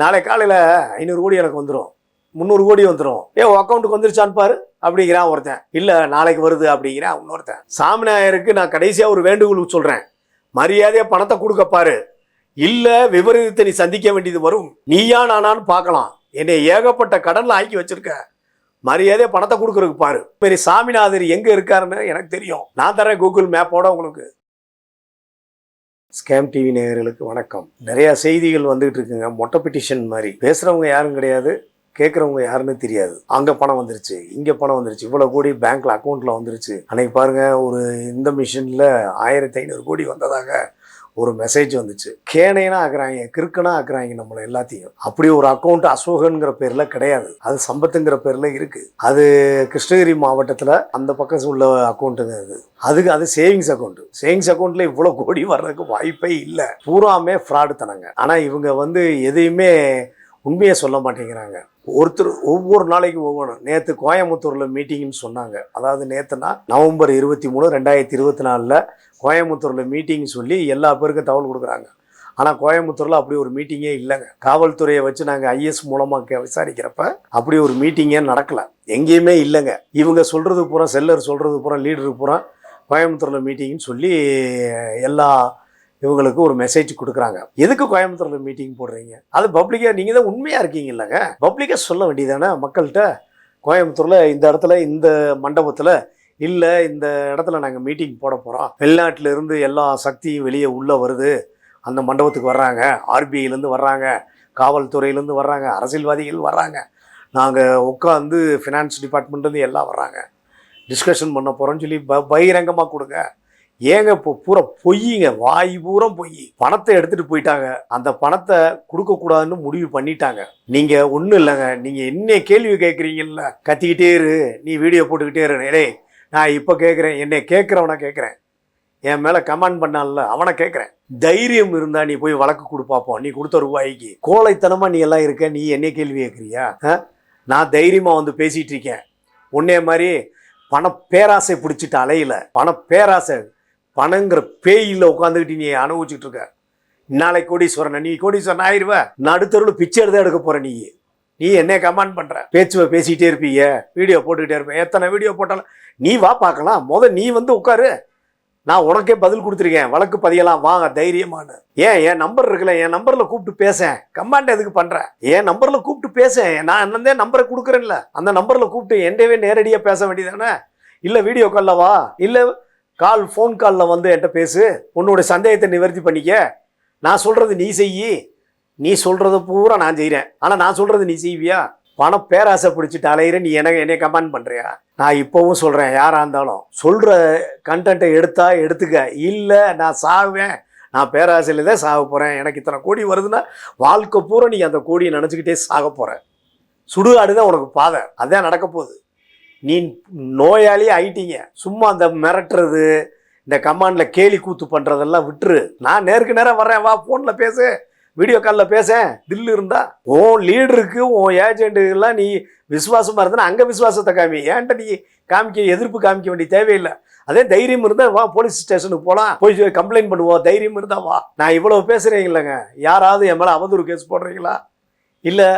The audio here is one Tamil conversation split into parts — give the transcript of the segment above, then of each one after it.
நாளை காலையில் ஐநூறு கோடி எனக்கு வந்துடும் முந்நூறு கோடி வந்துடும் ஏ அக்கௌண்ட்டுக்கு வந்துருச்சான்னு பாரு அப்படிங்கிறான் ஒருத்தன். இல்லை நாளைக்கு வருது அப்படிங்கிறான் இன்னொருத்தன். சாமிநாயருக்கு நான் கடைசியாக ஒரு வேண்டுகோள் சொல்கிறேன் மரியாதையாக பணத்தை கொடுக்கப்பாரு இல்லை விபரீதத்தை நீ சந்திக்க வேண்டியது வரும். நீயா நானான்னு பார்க்கலாம். என்னை ஏகப்பட்ட கடனில் ஆக்கி வச்சிருக்க. மரியாதையாக பணத்தை கொடுக்குறதுக்கு பாரு. பெரிய சாமிநாதர் எங்கே இருக்காருன்னு எனக்கு தெரியும். நான் தரேன் கூகுள் மேப்போட உங்களுக்கு. ஸ்கேம் டிவி நேயர்களுக்கு வணக்கம். நிறைய செய்திகள் வந்துகிட்டு இருக்குங்க. மொட்டை பெட்டிஷன் மாதிரி. பேசுறவங்க யாரும் கிடையாது கேட்குறவங்க யாருன்னு தெரியாது. அங்கே பணம் வந்துருச்சு இங்கே பணம் வந்துருச்சு. இவ்வளோ கோடி பேங்க்ல அக்கௌண்ட்ல வந்துருச்சு. அன்னைக்கு பாருங்க ஒரு இந்த மிஷினில் ஆயிரத்தி ஐநூறு கோடி வந்ததாக ஒரு மெசேஜ் வந்துச்சு. கேனைனா ஆக்குறாங்க கிறுக்கனா ஆக்குறாங்க நம்மளை எல்லாத்தையும். அப்படி ஒரு அக்கௌண்ட் அசோகன்கிற பேர்ல கிடையாது. அது சம்பத்துங்கிற பேர்ல இருக்கு. அது கிருஷ்ணகிரி மாவட்டத்தில் அந்த பக்கம் உள்ள அக்கௌண்ட்டுங்க அது. அதுக்கு அது சேவிங்ஸ் அக்கௌண்ட் சேவிங்ஸ் அக்கௌண்ட்ல இவ்வளோ கோடி வர்றதுக்கு வாய்ப்பே இல்லை. பூராமே ஃப்ராடு தனங்க. ஆனால் இவங்க வந்து எதையுமே உண்மையை சொல்ல மாட்டேங்கிறாங்க. ஒருத்தர் ஒவ்வொரு நாளைக்கு ஒவ்வொன்று நேற்று கோயம்புத்தூரில் மீட்டிங்னு சொன்னாங்க. அதாவது நேற்றுனா நவம்பர் இருபத்தி மூணு ரெண்டாயிரத்தி இருபத்தி நாலில் கோயம்புத்தூரில் மீட்டிங் சொல்லி எல்லா பேருக்கும் தகவல் கொடுக்குறாங்க. ஆனால் கோயம்புத்தூரில் அப்படி ஒரு மீட்டிங்கே இல்லைங்க. காவல்துறையை வச்சு நாங்கள் ஐஎஸ் மூலமாக விசாரிக்கிறப்ப அப்படி ஒரு மீட்டிங்கே நடக்கலை. எங்கேயுமே இல்லைங்க. இவங்க சொல்கிறது பூரா செல்லர் சொல்கிறது பூரா லீடர் பூரா கோயம்புத்தூரில் மீட்டிங்னு சொல்லி எல்லா இவங்களுக்கு ஒரு மெசேஜ் கொடுக்குறாங்க. எதுக்கு கோயம்புத்தூரில் மீட்டிங் போடுறீங்க? அது பப்ளிக்காக நீங்கள் தான் உண்மையாக இருக்கீங்க இல்லைங்க? பப்ளிக்காக சொல்ல வேண்டியதானே மக்கள்கிட்ட கோயம்புத்தூரில் இந்த இடத்துல இந்த மண்டபத்தில் இல்லை இந்த இடத்துல நாங்கள் மீட்டிங் போட போகிறோம் வெளிநாட்டிலேருந்து எல்லா சக்தியும் வெளியே உள்ளே வருது. அந்த மண்டபத்துக்கு வர்றாங்க. ஆர்பிஐலேருந்து வர்றாங்க. காவல்துறையிலேருந்து வர்றாங்க. அரசியல்வாதிகள் வர்றாங்க. நாங்கள் உட்காந்து ஃபினான்ஸ் டிபார்ட்மெண்ட்லேருந்து எல்லாம் வர்றாங்க. டிஸ்கஷன் பண்ண போகிறோம்னு சொல்லி ப பகிரங்கமாக கொடுங்க. ஏங்க இப்போ பூரா பொய்யுங்க. வாய் பூரா பொய். பணத்தை எடுத்துட்டு போயிட்டாங்க. அந்த பணத்தை கொடுக்கக்கூடாதுன்னு முடிவு பண்ணிட்டாங்க. நீங்க ஒன்றும் இல்லைங்க. நீங்க என்ன கேள்வி கேட்குறீங்கல்ல கத்திக்கிட்டே இரு. நீ வீடியோ போட்டுக்கிட்டே இரு. டேய் நான் இப்போ கேட்குறேன் என்னை கேட்குறவனை கேட்குறேன் என் மேலே கமெண்ட் பண்ணான்ல அவனை கேட்குறேன் தைரியம் இருந்தா நீ போய் வழக்கு கொடு பார்ப்போம் நீ கொடுத்த ரூபாய்க்கு. கோழைத்தனமாக நீ எல்லாம் இருக்க நீ என்ன கேள்வி கேட்குறியா ஆ? நான் தைரியமாக வந்து பேசிகிட்டு இருக்கேன். உன்னே மாதிரி பண பேராசை பிடிச்சிட்டு அலையில. பண பேராசை பணங்கிற பேயில் உட்காந்துக்கிட்டு நீ அனுபவிச்சுட்டு இருக்க. நாளைக்கு கோடீஸ்வரன் நீ கோடீஸ்வரன் ஆயிருவேன் நான் அடுத்தருள் பிச்சை எடுத்து எடுக்க போற நீ. நீ என்ன கமெண்ட் பண்ற. பேச்சு பேசிக்கிட்டே இருப்பீங்க. வீடியோ போட்டுக்கிட்டே இருப்பேன். எத்தனை வீடியோ போட்டாலும் நீ வா பார்க்கலாம். முத நீ வந்து உட்காரு. நான் உனக்கே பதில் கொடுத்துருக்கேன். வழக்கு பதியலாம். வாங்க தைரியமானு. ஏன்? என் நம்பர் இருக்குல்ல. என் நம்பரில் கூப்பிட்டு பேசேன். கமாண்ட் எதுக்கு பண்ணுறேன் என் நம்பரில் கூப்பிட்டு பேசேன். நான் என்னந்தே நம்பரை கொடுக்குறேன்ல. அந்த நம்பரில் கூப்பிட்டு என்டவே நேரடியாக பேச வேண்டியதானே இல்லை வீடியோ கால்ல வா. இல்லை கால் ஃபோன் காலில் வந்து என்கிட்ட பேசு. உன்னோட சந்தேகத்தை நிவர்த்தி பண்ணிக்க. நான் சொல்கிறது நீ செய்யி. நீ சொல்கிறத பூரா நான் செய்கிறேன் ஆனால் நான் சொல்கிறது நீ செய்வியா? பணம் பேராசை பிடிச்சிட்டு அலையிற நீ எனக்கு என்னை கமெண்ட் பண்ணுறியா நான் இப்போவும் சொல்கிறேன் யாராக இருந்தாலும். சொல்கிற கண்டென்ட்டை எடுத்தா எடுத்துக்க. இல்லை நான் சாவேன். நான் பேராசையில் தான் சாக போகிறேன் எனக்கு இத்தனை கோடி வருதுன்னா வாழ்க்கை பூரா நீ அந்த கோடியை நினச்சிக்கிட்டே சாக போகிறேன் சுடுகாடு தான் உனக்கு பாதை. அதான் நடக்க போகுது. நீ நோயாளியே ஆயிட்டீங்க. சும்மா அந்த மிரட்டுறது இந்த கமாண்டில் கேலி கூத்து பண்ணுறதெல்லாம் விட்டுரு. நான் நேருக்கு நேரம் வர்றேன். வா ஃபோனில் பேசு. வீடியோ காலில் பேசேன் தில்லு இருந்தா உன் லீடருக்கு உன் ஏஜென்ட்டுக்கெல்லாம் நீ விசுவாசமாக இருந்தா அங்கே விசுவாசத்தை காமி. ஏன்ட்ட நீ காமிக்க எதிர்ப்பு காமிக்க வேண்டிய தேவையில்லை. அதே தைரியம் இருந்தால் வா போலீஸ் ஸ்டேஷனுக்கு போகலாம் போய் கம்ப்ளைண்ட் பண்ணுவோம். தைரியம் இருந்தால் வா. நான் இவ்வளோ பேசுகிறேன் இல்லைங்க. யாராவது என் மேலே அவதூறு கேஸ் போடுறீங்களா? இல்லை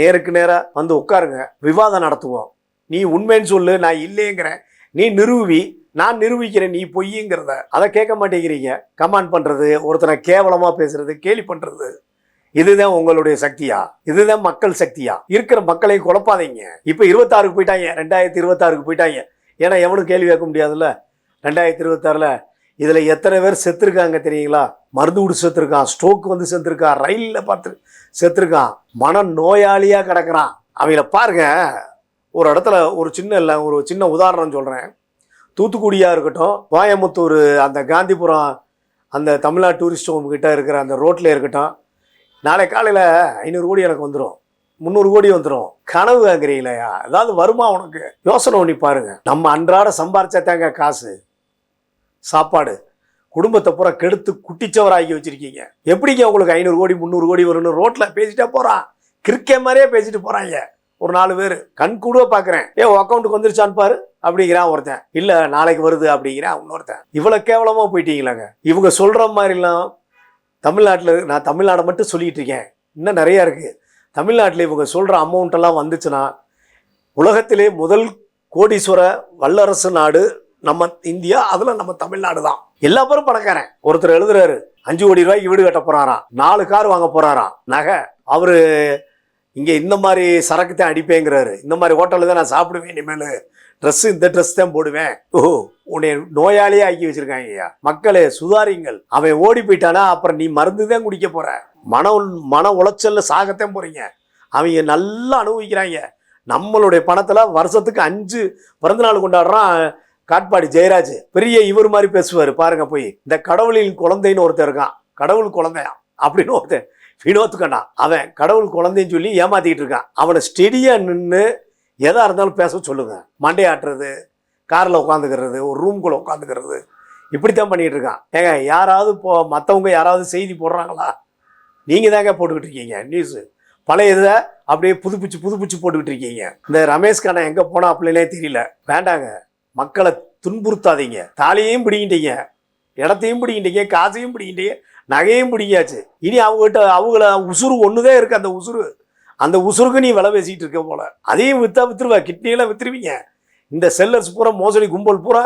நேருக்கு நேராக வந்து உட்காருங்க. விவாதம் நடத்துவோம். நீ உண்மைன்னு சொல்லு நான் இல்லைங்கிறேன். நீ நிரூபி நான் நிரூபிக்கிறேன் நீ பொய்யுங்கிறத அதை கேட்க மாட்டேங்கிறீங்க. கமாண்ட் பண்ணுறது ஒருத்தனை கேவலமாக பேசுறது கேலி பண்ணுறது இதுதான் உங்களுடைய சக்தியா? இதுதான் மக்கள் சக்தியா? இருக்கிற மக்களை குழப்பாதீங்க. இப்போ இருபத்தாறுக்கு போயிட்டாங்க ரெண்டாயிரத்தி இருபத்தாறுக்கு போயிட்டாங்க. ஏன்னா எவனும் கேள்வி கேட்க முடியாதுல்ல? ரெண்டாயிரத்தி இருபத்தாறில் இதில் எத்தனை பேர் செத்துருக்காங்க தெரியுங்களா? மருந்து குடி செத்துருக்கான் ஸ்ட்ரோக் வந்து செத்துருக்கான் ரயிலில் பார்த்து செத்துருக்கான். மன நோயாளியாக கிடக்குறான். அவங்கள பாருங்க. ஒரு இடத்துல ஒரு சின்ன இல்லை ஒரு சின்ன உதாரணம் சொல்கிறேன் தூத்துக்குடியாக இருக்கட்டும் கோயம்புத்தூர் அந்த காந்திபுரம் அந்த தமிழ்நாடு டூரிஸ்ட் ஹோம் கிட்டே இருக்கிற அந்த ரோட்டில் இருக்கட்டும் நாளை காலையில் ஐநூறு கோடி எனக்கு வந்துடும் முந்நூறு கோடி வந்துடும் கனவு வாங்குறீங்களா ஏதாவது வருமா உனக்கு? யோசனை பண்ணி பாருங்க. நம்ம அன்றாட சம்பாரிச்சாத்தாங்க காசு சாப்பாடு குடும்பத்தை பூரா கெடுத்து குட்டிச்சவராக்கி வச்சிருக்கீங்க. எப்படிங்க உங்களுக்கு ஐநூறு கோடி முந்நூறு கோடி வரும்னு ரோட்டில் பேசிட்டே போகிறான் கிரிக்கெட் மாதிரியே பேசிட்டு போகிறாங்க ஒரு நாலு பேர். கண் கூட பார்க்குறேன் ஏ அக்கௌண்ட்டுக்கு வந்துருச்சான்னு பாரு அப்படிங்கிறான் ஒருத்தன். இல்லை நாளைக்கு வருது அப்படிங்கிறான் இன்னொருத்தன். இவ்வளோ கேவலமாக போயிட்டீங்களாங்க. இவங்க சொல்கிற மாதிரிலாம் தமிழ்நாட்டில் நான் தமிழ்நாடை மட்டும் சொல்லிட்டு இருக்கேன். இன்னும் நிறையா இருக்குது தமிழ்நாட்டில் இவங்க சொல்கிற அமௌண்ட்டெல்லாம் வந்துச்சுன்னா உலகத்திலே முதல் கோடீஸ்வர வல்லரசு நாடு நம்ம இந்தியா அதில் நம்ம தமிழ்நாடு தான். எல்லா பேரும் பணக்காரன். ஒருத்தர் எழுதுறாரு அஞ்சு கோடி ரூபாய்க்கு வீடு கட்ட போறாராம். நாலு கார் வாங்க போறாராம். நகை. அவரு இங்கே இந்த மாதிரி சரக்கு தான் அடிப்பேங்கிறாரு. இந்த மாதிரி ஹோட்டலில் தான் நான் சாப்பிடுவேன் இனிமேல். ட்ரெஸ் இந்த ட்ரெஸ் தான் போடுவேன். ஓ உன்னை நோயாளியே ஆக்கி வச்சிருக்காங்க ஐயா. மக்களே சுதாரிங்கள் அவன் ஓடி போயிட்டானா அப்புறம் நீ மருந்து தான் குடிக்க போற. மன மன உளைச்சல்ல சாகத்தான் போறீங்க. அவங்க நல்லா அனுபவிக்கிறாங்க. நம்மளுடைய பணத்தில் வருஷத்துக்கு அஞ்சு பிறந்தநாள் கொண்டாடுறான் காட்பாடி ஜெயராஜ். பெரிய இவர் மாதிரி பேசுவார். பாருங்க போய். இந்த கடவுளின் குழந்தைன்னு ஒருத்தர் இருக்கான். கடவுள் குழந்தையா அப்படின்னு ஒருத்தர் வினோத் கண்ணா அவன் கடவுள் குழந்தைன்னு சொல்லி ஏமாத்திக்கிட்டு இருக்கான். அவனை ஸ்டெடியாக நின்று எதாக இருந்தாலும் பேச சொல்லுங்க. மண்டை ஆட்டுறது காரில் உட்காந்துக்கிறது ஒரு ரூம்குள்ளே உட்காந்துக்கிறது இப்படித்தான் பண்ணிகிட்டு இருக்கான். ஏங்க யாராவது இப்போ மற்றவங்க யாராவது செய்தி போடுறாங்களா? நீங்கள் தாங்க போட்டுக்கிட்டு இருக்கீங்க நியூஸு பழைய இதை அப்படியே புதுப்பிச்சு புதுப்பிச்சு போட்டுக்கிட்டு இருக்கீங்க. இந்த ரமேஷ் கண்ணா எங்கே போனால் அப்படின்னே தெரியல. வேண்டாங்க மக்களை துன்புறுத்தாதீங்க. தாலியையும் பிடிக்கிட்டீங்க இடத்தையும் பிடிக்கிட்டீங்க காசையும் பிடிக்கிட்டீங்க நகையும் பிடிக்காச்சு. இனி அவங்ககிட்ட அவங்கள உசுறு ஒன்று இருக்கு அந்த உசுறு. அந்த உசுருக்கு நீ விலை பேசிக்கிட்டு இருக்க போல. அதையும் வித்தா வித்துருவா கிட்னியெல்லாம் வித்துருவீங்க. இந்த செல்லர்ஸ் பூரா மோசடி கும்பல் பூரா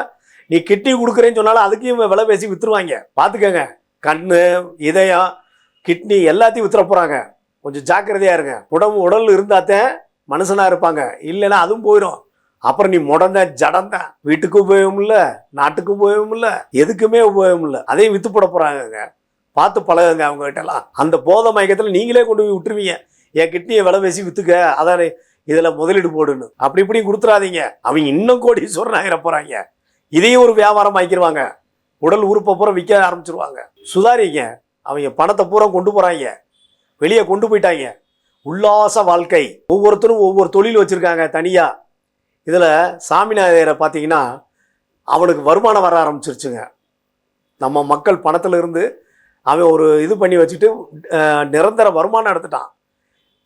நீ கிட்னி கொடுக்குறேன்னு சொன்னாலும் அதுக்கும் விலை பேசி வித்துருவாங்க. பார்த்துக்கங்க கண் இதயம் கிட்னி எல்லாத்தையும் வித்துற போகிறாங்க கொஞ்சம் ஜாக்கிரதையாக இருங்க. உடம்பு உடல் இருந்தாத்தே மனுஷனாக இருப்பாங்க. இல்லைன்னா அதுவும் போயிடும் அப்புறம் நீ முடந்த ஜடந்த வீட்டுக்கும் உபயோகம் இல்லை நாட்டுக்கும் உபயோகம் இல்லை எதுக்குமே உபயோகம் இல்லை. அதையும் வித்து போட போறாங்கங்க. பார்த்து பழகுங்க அவங்க கிட்டலாம் அந்த போதை மயக்கத்தில் நீங்களே கொண்டு போய் விட்டுருவீங்க. என் கிட்னியை விலை பேசி வித்துக்க அதான் இதில் முதலீடு போடுன்னு. அப்படி இப்படி கொடுத்துறாதீங்க. அவங்க இன்னும் கோடி ஆகிற போகிறாங்க இதையும் ஒரு வியாபாரம் ஆக்கிடுவாங்க. உடல் உறுப்பை பூரா விற்க ஆரம்பிச்சிருவாங்க. சுதாரிங்க அவங்க பணத்தை பூரா கொண்டு போகிறாங்க வெளியே கொண்டு போயிட்டாங்க. உல்லாச வாழ்க்கை. ஒவ்வொருத்தரும் ஒவ்வொரு தொழில் வச்சுருக்காங்க தனியாக இதில் சாமிநாதையரை பார்த்தீங்கன்னா அவனுக்கு வருமானம் வர ஆரம்பிச்சிருச்சுங்க. நம்ம மக்கள் பணத்தில் இருந்து அவன் ஒரு இது பண்ணி வச்சுட்டு நிரந்தர வருமானம் எடுத்துட்டான்.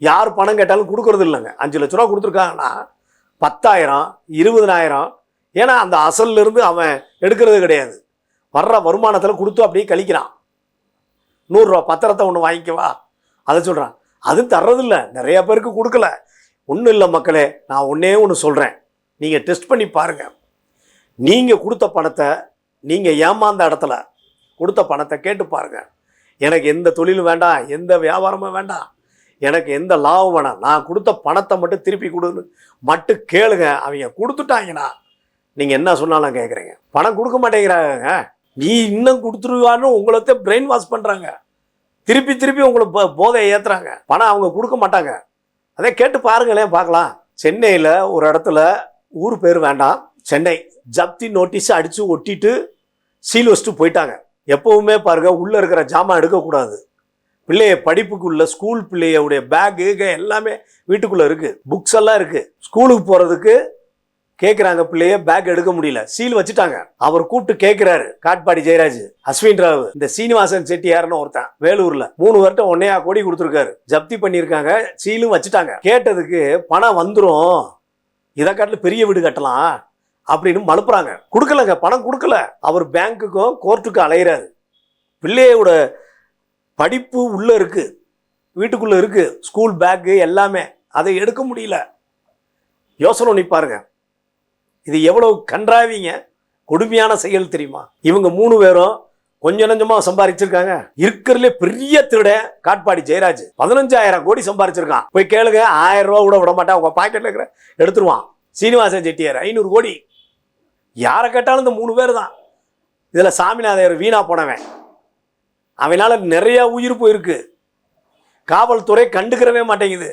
யார் பணம் கேட்டாலும் கொடுக்கறது இல்லைங்க. அஞ்சு லட்ச ரூபா கொடுத்துருக்காங்கன்னா பத்தாயிரம் இருபதனாயிரம் ஏன்னா அந்த அசல்லிருந்து அவன் எடுக்கிறது கிடையாது. வர்ற வருமானத்தில் கொடுத்து அப்படியே கழிக்கிறான். நூறுரூவா பத்திரத்தை ஒன்று வாங்கிக்கவா அதை சொல்கிறான் அதுவும் தர்றதில்ல நிறைய பேருக்கு கொடுக்கல. ஒன்றும் இல்லை மக்களே நான் ஒன்றே ஒன்று சொல்கிறேன் நீங்கள் டெஸ்ட் பண்ணி பாருங்கள் நீங்கள் கொடுத்த பணத்தை நீங்கள் ஏமாந்த இடத்துல கொடுத்த பணத்தை கேட்டு பாருங்க. எனக்கு எந்த தொழிலும் வேண்டாம் எந்த வியாபாரமும் வேண்டாம். எனக்கு எந்த லாபம் வேணாம். நான் கொடுத்த பணத்தை மட்டும் திருப்பி கொடுன்னு மட்டும் கேளுங்க. அவங்க கொடுத்துட்டாங்கன்னா நீங்கள் என்ன சொன்னாலும் கேட்குறீங்க பணம் கொடுக்க மாட்டேங்கிறாங்க நீ இன்னும் கொடுத்துருவான்னு உங்களை பிரெயின் வாஷ் பண்ணுறாங்க திருப்பி திருப்பி உங்களை போதை போதையை ஏற்றுறாங்க பணம் அவங்க கொடுக்க மாட்டாங்க. அதே கேட்டு பாருங்களேன் பார்க்கலாம். சென்னையில் ஒரு இடத்துல ஊர் பேர் வேண்டாம். சென்னை. ஜப்தி நோட்டீஸ் அடித்து ஒட்டிட்டு சீல் வச்சுட்டு போயிட்டாங்க. எப்பவுமே பாருங்க உள்ளே இருக்கிற ஜாமான் எடுக்கக்கூடாது. பிள்ளைய படிப்புக்குள்ள ஸ்கூல் பிள்ளையுடைய பேக்கு எல்லாமே வீட்டுக்குள்ளே இருக்குது புக்ஸ் எல்லாம் இருக்குது ஸ்கூலுக்கு போகிறதுக்கு கேட்குறாங்க பிள்ளைய பேக் எடுக்க முடியல. சீல் வச்சுட்டாங்க. அவர் கூப்பிட்டு கேட்குறாரு காட்பாடி ஜெயராஜ் அஸ்வின் ராவ் இந்த சீனிவாசன் செட்டியார்னு ஒருத்தன் வேலூர்ல. மூணு வருஷம் ஒன்னையா கோடி கொடுத்துருக்காரு. ஜப்தி பண்ணியிருக்காங்க சீலும் வச்சுட்டாங்க. கேட்டதுக்கு பணம் வந்துடும் இதை காட்டில் பெரிய வீடு கட்டலாம். அப்படின்னு மழுப்புறாங்க கொடுக்கலங்க பணம் கொடுக்கல. அவர் பேங்க்குக்கும் கோர்ட்டுக்கும் அலையிறாரு. பிள்ளையோட படிப்பு உள்ளே இருக்குது வீட்டுக்குள்ளே இருக்குது ஸ்கூல் பேக்கு எல்லாமே. அதை எடுக்க முடியல. யோசனை பண்ணி பாருங்க. இது எவ்வளவு கன்றாவிங்க. கொடுமையான செயல் தெரியுமா? இவங்க மூணு பேரும் கொஞ்சம் நஞ்சமாக சம்பாதிச்சிருக்காங்க இருக்கிறதுல பெரிய திருட காட்பாடி ஜெயராஜ். பதினஞ்சாயிரம் கோடி சம்பாதிச்சிருக்கான் போய் கேளுங்க ஆயிரம் ரூபா கூட விட மாட்டேன். உங்க பாக்கெட்டில் இருக்கிற எடுத்துருவான். சீனிவாசன் செட்டியார் ஐநூறு கோடி. யாரை கேட்டாலும் இந்த மூணு பேர் தான். இதில் சாமிநாதையர் வீணா போனவன். அவனால் நிறையா உயிர் போயிருக்கு. காவல்துறை கண்டுக்கிறவே மாட்டேங்குது.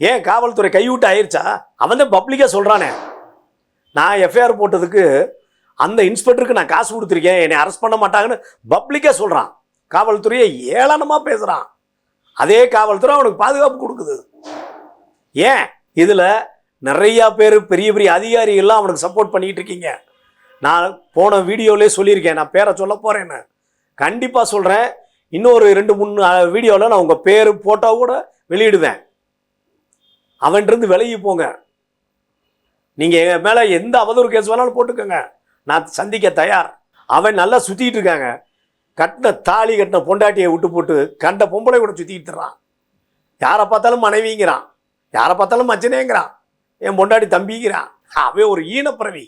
ஏன் காவல்துறை கைவிட்டு ஆயிடுச்சா அவன் தான் பப்ளிக்காக சொல்கிறானே நான் எஃப்ஐஆர் போட்டதுக்கு அந்த இன்ஸ்பெக்டருக்கு நான் காசு கொடுத்துருக்கேன். என்னை அரெஸ்ட் பண்ண மாட்டாங்கன்னு பப்ளிக்காக சொல்கிறான் காவல்துறையை ஏளனமாக பேசுகிறான் அதே காவல்துறை அவனுக்கு பாதுகாப்பு கொடுக்குது. ஏன்? இதில் நிறையா பேர் பெரிய பெரிய அதிகாரிகள்லாம் அவனுக்கு சப்போர்ட் பண்ணிகிட்டு இருக்கீங்க. நான் போன வீடியோவிலே சொல்லியிருக்கேன் நான் பேரை சொல்ல போகிறேன்னு கண்டிப்பாக சொல்கிறேன் இன்னொரு ரெண்டு மூணு வீடியோவில் நான் உங்கள் பேர் போட்டோ கூட வெளியிடுவேன். அவன்கிட்ட விலகி போங்க. நீங்கள் எங்கள் மேலே எந்த அவதூறு கேஸ் வேணாலும் போட்டுக்கோங்க. நான் சந்திக்க தயார். அவன் நல்லா சுற்றிக்கிட்டு இருக்காங்க. கட்டின தாலி கட்டின பொண்டாட்டியை விட்டு போட்டு கண்ட பொம்பளை கூட சுற்றிக்கிட்டுறான் யாரை பார்த்தாலும் மனைவிங்கிறான். யாரை பார்த்தாலும் மச்சனேங்கிறான். என் பொண்டாட்டி தம்பிங்கிறான். அவன் ஒரு ஈனப்பிறவி.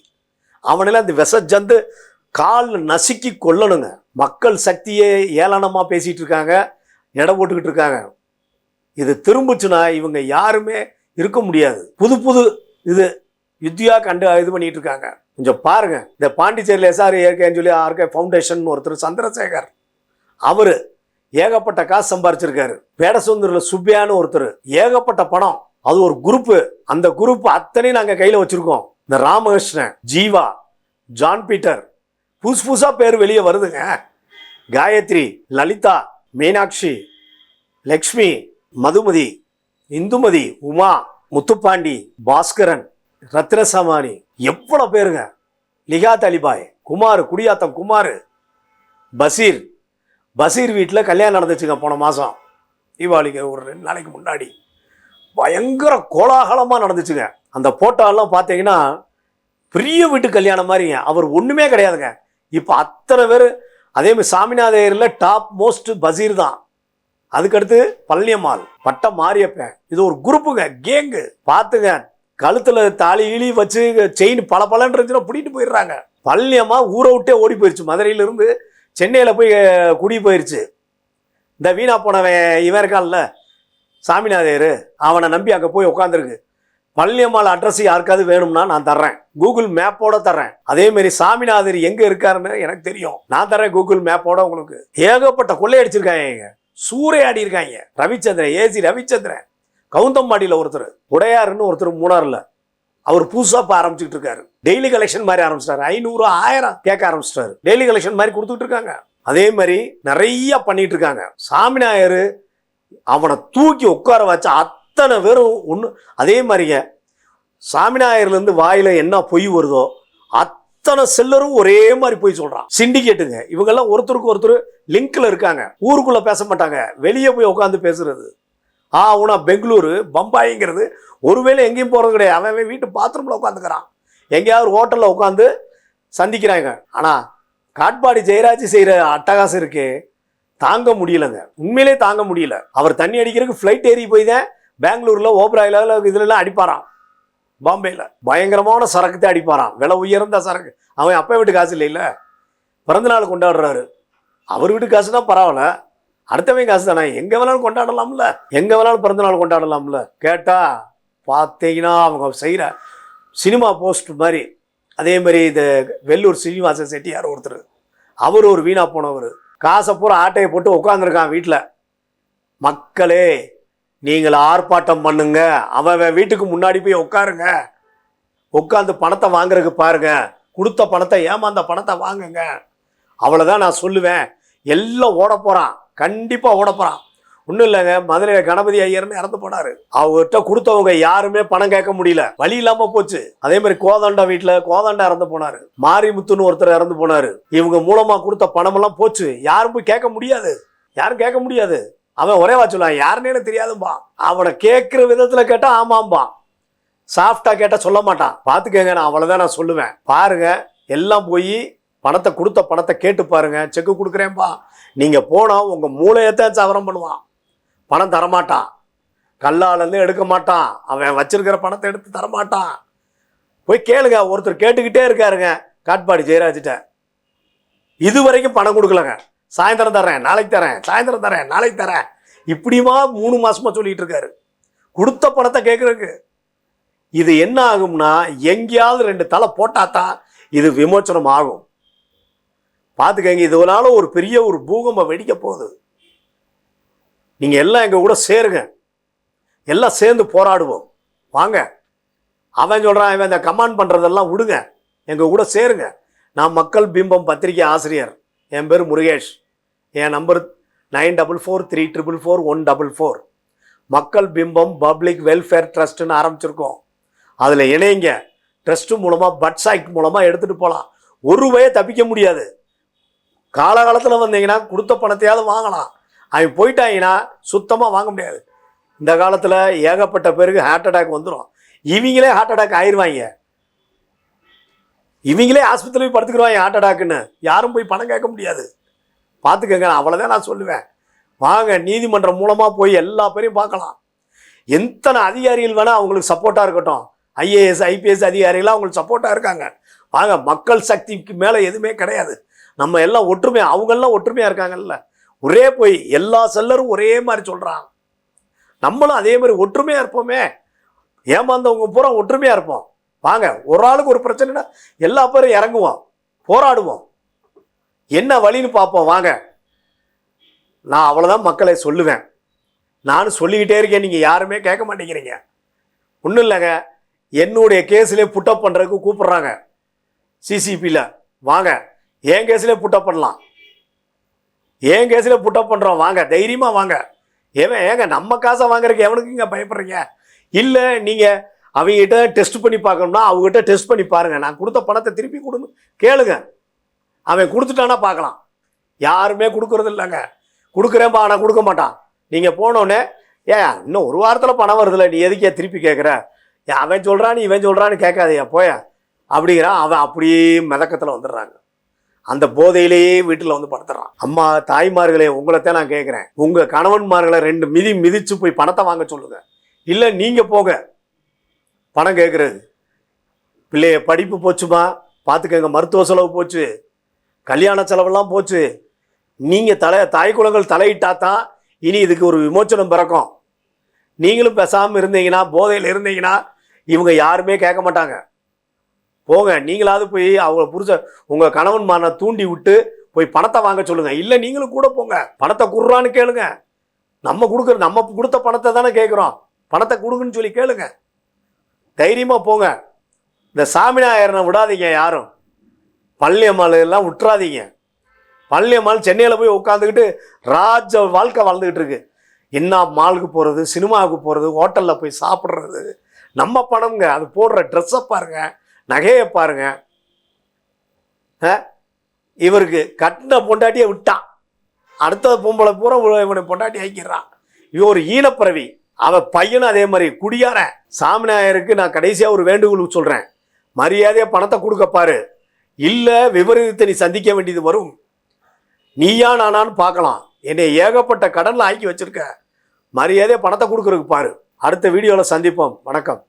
அவனில் அந்த விஷ ஜந்து கால் நசுக்கி கொல்லணுங்க. மக்கள் சக்தியை ஏளனமாக பேசிகிட்டு இருக்காங்க. எடை போட்டுக்கிட்டு இருக்காங்க. இது திரும்புச்சுன்னா இவங்க யாருமே இருக்க முடியாது. புது புது இது யுத்தியாக கண்டு இது பண்ணிட்டு இருக்காங்க. கொஞ்சம் பாருங்க. இந்த பாண்டிச்சேரியில் எஸ்ஆர் ஏற்கேன்னு சொல்லி ஆர்கே ஃபவுண்டேஷன் ஒருத்தர் சந்திரசேகர். அவர் ஏகப்பட்ட காசு சம்பாரிச்சிருக்காரு. பேடசுந்தரில் சுப்பியான்னு ஒருத்தர். ஏகப்பட்ட பணம். அது ஒரு குரூப்பு. அந்த குரூப் அத்தனையும் நாங்கள் கையில் வச்சுருக்கோம். இந்த ராமகிருஷ்ணன் ஜீவா ஜான் பீட்டர் புதுசு புதுசாக பேர் வெளியே வருதுங்க. காயத்ரி லலிதா மீனாட்சி லக்ஷ்மி மதுமதி இந்துமதி உமா முத்துப்பாண்டி பாஸ்கரன் ரத்னசமானி எவ்வளோ பேருங்க. லிகா அலிபாய் குமார் குடியாத்தம் குமார் பசீர். பசீர் வீட்டில் கல்யாணம் நடந்துச்சுங்க போன மாதம் தீபாவளிக்கு ஒரு ரெண்டு நாளைக்கு முன்னாடி. பயங்கர கோலாகலமாக நடந்துச்சுங்க. அந்த போட்டோலாம் பார்த்தீங்கன்னா பெரிய வீட்டு கல்யாணம் மாதிரிங்க அவர் ஒன்றுமே கிடையாதுங்க. இப்போ அத்தனை பேர் அதேமாதிரி சாமிநாதையரில் டாப் மோஸ்ட் பசீர் தான். அதுக்கடுத்து பழனியம்மாள் பட்டம் மாரியப்பன். இது ஒரு குரூப்புங்க கேங்கு. பார்த்துங்க கழுத்தில் தாலி இழி வச்சு செயின் பல பலன்னு இருந்துச்சுன்னா பிடிட்டு போயிடுறாங்க. பழனியம்மா ஊரை விட்டே ஓடி போயிடுச்சு மதுரையிலிருந்து சென்னையில் போய் குடி போயிடுச்சு இந்த வீணா போனவன் இவன் இருக்கான்ல சாமிநாதையர் அவனை நம்பி அங்கே போய் உட்காந்துருக்கு பழனியம்மாள் அட்ரஸ் யாருக்காவது வேணும்னா நான் தர்றேன். கூகுள் மேப்போட தர்றேன். அதே மாதிரி சாமிநாதர் எங்க இருக்காருன்னு எனக்கு தெரியும். நான் தர்றேன் கூகுள் மேப்போட உங்களுக்கு. ஏகப்பட்ட கொள்ளையடிச்சிருக்காங்க சூறையாடி இருக்காங்க. ரவிச்சந்திரன் ஏசி ரவிச்சந்திரன். கவுந்தம்பாடியில் ஒருத்தர். உடையாருன்னு ஒருத்தர் மூணாறுல அவர் புதுசாக இப்போ ஆரம்பிச்சுட்டு இருக்காரு. டெய்லி கலெக்ஷன் மாதிரி ஆரம்பிச்சிட்டாரு. ஐநூறு ஆயிரம் கேட்க ஆரம்பிச்சிட்டாரு. டெய்லி கலெக்ஷன் மாதிரி கொடுத்துட்டு இருக்காங்க. அதே மாதிரி நிறைய பண்ணிட்டு இருக்காங்க. சாமிநாயர் அவனை தூக்கி உட்கார வச்ச அத்தனை பேரும் ஒன்று அதே மாதிரிங்க. சாமிநாயர்லேருந்து வாயில் என்ன பொய் வருதோ அத்தனை செல்லரும் ஒரே மாதிரி போய் சொல்கிறான் சிண்டிகேட்டுங்க இவங்கெல்லாம் ஒருத்தருக்கு ஒருத்தர் லிங்க்கில் இருக்காங்க. ஊருக்குள்ளே பேச மாட்டாங்க. வெளியே போய் உட்காந்து பேசுறது. ஆ உனா பெங்களூரு பம்பாய்ங்கிறது. ஒருவேளை எங்கேயும் போகிறது கிடையாது. அவன் வீட்டு பாத்ரூமில் உட்காந்துக்கிறான் எங்கேயாவது ஹோட்டலில் உட்காந்து சந்திக்கிறாங்க. ஆனால் காட்பாடி ஜெயராஜ் செய்கிற அட்டகாசம் இருக்கே. தாங்க முடியலங்க. உண்மையிலே தாங்க முடியல. அவர் தண்ணி அடிக்கிறதுக்கு ஃப்ளைட் ஏறி போய் தான் பெங்களூரில் ஓப்ராயில் இதுலலாம் அடிப்பாராம். பாம்பேயில் பயங்கரமான சரக்கு அடிப்பாராம். விலை உயர்ந்த சரக்கு. அவன் அப்பா வீட்டு காசு இல்லைல்ல? பிறந்தநாள் கொண்டாடுறாரு. அவர் வீட்டு காசுனா பரவாயில்ல. அடுத்தவன் காசு தானே. எங்கே வேணாலும் கொண்டாடலாம்ல. எங்கே வேணாலும் பிறந்தநாள் கொண்டாடலாம்ல. கேட்டால் பார்த்தீங்கன்னா அவங்க செய்கிற சினிமா போஸ்ட் மாதிரி. அதே மாதிரி இந்த வெள்ளூர் சீனிவாச செட்டியார் ஒருத்தர். அவர் ஒரு வீணாக போனவர். காசை பூரா ஆட்டையை போட்டு உட்காந்துருக்கான் வீட்டில் மக்களே நீங்கள் ஆர்ப்பாட்டம் பண்ணுங்க. அவன் அவன் வீட்டுக்கு முன்னாடி போய் உட்காருங்க. உட்காந்து பணத்தை வாங்குறதுக்கு பாருங்க. கொடுத்த பணத்தை ஏமாந்த பணத்தை வாங்குங்க. அவ்வளோதான் நான் சொல்லுவேன். எல்லாம் ஓட போகிறான் கண்டிப்பாக ஓட போகிறான் ஒன்றும் இல்லைங்க. மதுரையில் கணபதி ஐயர்னு இறந்து போனார். அவர்கிட்ட கொடுத்தவங்க யாருமே பணம் கேட்க முடியல. வழி இல்லாமல் போச்சு. அதே மாதிரி கோதாண்டா வீட்டில் கோதாண்டா இறந்து போனார். மாரிமுத்துன்னு ஒருத்தர் இறந்து போனார். இவங்க மூலமாக கொடுத்த பணமெல்லாம் போச்சு. யாரும் போய் கேட்க முடியாது. யாரும் கேட்க முடியாது. அவன் ஒரே வா சொல்லுவான் யாருன்னே தெரியாதும்பா. அவனை கேட்குற விதத்தில் கேட்டால் ஆமாம்பா. சாஃப்டாக கேட்டால் சொல்ல மாட்டான். பார்த்துக்கங்க நான் அவ்வளோதான் நான் சொல்லுவேன். பாருங்க எல்லாம் போய் பணத்தை கொடுத்த பணத்தை கேட்டு பாருங்க. செக்கு கொடுக்குறேன்ப்பா நீங்கள் போனால் உங்கள் மூளையத்தான் சவரம் பண்ணுவான். பணம் தரமாட்டான். கல்லாலேருந்து எடுக்க மாட்டான். அவன் வச்சிருக்கிற பணத்தை எடுத்து தரமாட்டான். போய் கேளுங்க ஒருத்தர் கேட்டுக்கிட்டே இருக்காருங்க. காட்பாடி ஜெயராஜிட்ட. இது வரைக்கும் பணம் கொடுக்கலங்க. சாயந்தரம் தரேன் நாளைக்கு தரேன் சாயந்தரம் தரேன் நாளைக்கு தரேன் இப்படிமா மூணு மாசமா சொல்லிட்டு இருக்காரு. கொடுத்த பணத்தை கேட்கறதுக்கு இது என்ன ஆகும்னா எங்கேயாவது ரெண்டு தலை போட்டாதான் இது விமோச்சனம் ஆகும். பார்த்துக்கங்க இதனால ஒரு பெரிய ஒரு பூகம்பம் வெடிக்க போகுது. நீங்கள் எல்லாம் எங்கள் கூட சேருங்க. எல்லாம் சேர்ந்து போராடுவோம். வாங்க. அவன் சொல்கிறான் இவன் இந்த கமாண்ட் பண்ணுறதெல்லாம் விடுங்க. எங்கள் கூட சேருங்க. நான் மக்கள் பிம்பம் பத்திரிகை ஆசிரியர். என் பேர் முருகேஷ். என் number nine double four three triple four one double four மக்கள் பிம்பம் பப்ளிக் வெல்ஃபேர் ட்ரஸ்ட்டுன்னு ஆரம்பிச்சிருக்கோம். அதில் இணைங்க. ட்ரஸ்ட்டு மூலமாக பட்ஸ் ஆக்ட் மூலமாக எடுத்துகிட்டு போகலாம் ஒரு ரூபாயை தப்பிக்க முடியாது. காலகாலத்தில் வந்தீங்கன்னா கொடுத்த பணத்தையாவது வாங்கலாம். அவன் போயிட்டாங்கன்னா சுத்தமாக வாங்க முடியாது. இந்த காலத்தில் ஏகப்பட்ட பேருக்கு ஹார்ட் அட்டாக் வந்துடும் இவங்களே ஹார்ட் அட்டாக் ஆயிடுவாங்க இவங்களே ஆஸ்பத்திரி போய் படுத்துக்கிடுவாங்க ஹார்ட் அட்டாக்குன்னு யாரும் போய் பணம் கேட்க முடியாது. பார்த்துக்கங்க அவ்வளோதான் நான் சொல்லுவேன். வாங்க நீதிமன்றம் மூலமாக போய் எல்லா பேரையும் பார்க்கலாம். எத்தனை அதிகாரிகள் வேணால் அவங்களுக்கு சப்போர்ட்டாக இருக்கட்டும். ஐஏஎஸ் ஐபிஎஸ் அதிகாரிகளாம் அவங்களுக்கு சப்போர்ட்டாக இருக்காங்க. வாங்க மக்கள் சக்திக்கு மேலே எதுவுமே கிடையாது. நம்ம எல்லாம் ஒற்றுமையாக அவங்கெல்லாம் ஒற்றுமையாக இருக்காங்கல்ல. ஒரே போய் எல்லா செல்லரும் ஒரே மாதிரி சொல்கிறாங்க நம்மளும் அதே மாதிரி ஒற்றுமையாக இருப்போமே. ஏமாந்தவங்க பூரா ஒற்றுமையாக இருப்போம். வாங்க ஒரு ஆளுக்கு ஒரு பிரச்சனைனா எல்லா பேரும் இறங்குவோம் போராடுவோம். என்ன வழின்னு பார்ப்போம் வாங்க. நான் அவ்வளோதான் மக்களை சொல்லுவேன். நானும் சொல்லிக்கிட்டே இருக்கேன் நீங்கள் யாருமே கேட்க மாட்டேங்கிறீங்க. ஒன்றும் இல்லைங்க. என்னுடைய கேஸ்லேயே புட்டப் பண்ணுறதுக்கு கூப்பிட்றாங்க. சிசிபியில் வாங்க. என் கேஸ்லேயே புட்டப் பண்ணலாம். என் கேஸில் புட்டப் பண்ணுறோம் வாங்க. தைரியமாக வாங்க. ஏவன் ஏங்க நம்ம காசை வாங்குறதுக்கு எவனுக்குங்க பயப்படுறீங்க? இல்லை நீங்கள் அவங்ககிட்ட டெஸ்ட் பண்ணி பார்க்கணும்னா அவங்ககிட்ட டெஸ்ட் பண்ணி பாருங்கள் நான் கொடுத்த பணத்தை திருப்பி கொடுங்க கேளுங்க. அவன் கொடுத்துட்டானா பார்க்கலாம். யாருமே கொடுக்கறது இல்லைங்க. கொடுக்குறேன்பா ஆனால் கொடுக்க மாட்டான். நீங்கள் போனோடனே ஏன் இன்னும் ஒரு வாரத்தில் பணம் வருதுல்ல நீ எதுக்கே திருப்பி கேட்குற ஏன் அவன் சொல்கிறான் இவன் சொல்கிறான்னு கேட்காதயா போய. அப்படிங்கிறான் அவன் அப்படியே மிதக்கத்தில் வந்துடுறாங்க. அந்த போதையிலேயே வீட்டில் வந்து படுத்துறான். அம்மா தாய்மார்களே உங்களைத்தான் நான் கேட்குறேன் உங்கள் கணவன்மார்களை ரெண்டு மிதி மிதித்து போய் பணத்தை வாங்க சொல்லுங்க. இல்லை நீங்கள் போக பணம் கேட்குறது பிள்ளைய படிப்பு போச்சுமா? பார்த்துக்கங்க மருத்துவ செலவு போச்சு. கல்யாண செலவெல்லாம் போச்சு. நீங்கள் தலை தாய்க்குளங்கள் தலையிட்டா தான் இனி இதுக்கு ஒரு விமோச்சனம் பிறக்கும். நீங்களும் பேசாமல் இருந்தீங்கன்னா போதையில் இருந்தீங்கன்னா இவங்க யாருமே கேட்க மாட்டாங்க. போங்க நீங்களாவது போய் அவங்கள புரிச்ச உங்கள் கணவன் மானை தூண்டி விட்டு போய் பணத்தை வாங்க சொல்லுங்கள் இல்லை நீங்களும் கூட போங்க. பணத்தை குடுறான்னு கேளுங்க. நம்ம கொடுக்குற நம்ம கொடுத்த பணத்தை தானே கேட்குறோம். பணத்தை கொடுங்கன்னு சொல்லி கேளுங்க. தைரியமாக போங்க. இந்த சாமிநாயகரனை விடாதீங்க யாரும். பள்ளியம்மாள் எல்லாம் விட்டுறாதீங்க பள்ளியம்மாள் சென்னையில் போய் உட்காந்துக்கிட்டு ராஜ வாழ்க்கை வாழ்ந்துக்கிட்டு இருக்கு. என்ன மாலுக்கு போகிறது சினிமாவுக்கு போகிறது ஹோட்டலில் போய் சாப்பிட்றது. நம்ம பணம்ங்க அது போடுற ட்ரெஸ்ஸை பாருங்க நகையை பாருங்க. ஆ? இவருக்கு கட்டின பொண்டாட்டியை விட்டான் அடுத்த பொம்பளை பூரா இவனை பொண்டாட்டி ஆக்கிடுறான் இவன் ஒரு ஈனப்பிறவி. அவன் பையனும் அதே மாதிரி. குடியார சாமிநாயருக்கு நான் கடைசியாக ஒரு வேண்டுகோள் சொல்கிறேன் மரியாதையாக பணத்தை கொடுக்கப்பாரு இல்லை விபரீதத்தை நீ சந்திக்க வேண்டியது வரும். நீயா நானான்னு பார்க்கலாம். என்னை ஏகப்பட்ட கடனில் ஆக்கி வச்சிருக்க. மரியாதையாக பணத்தை கொடுக்குறதுக்கு பாரு. அடுத்த வீடியோவில் சந்திப்போம். வணக்கம்.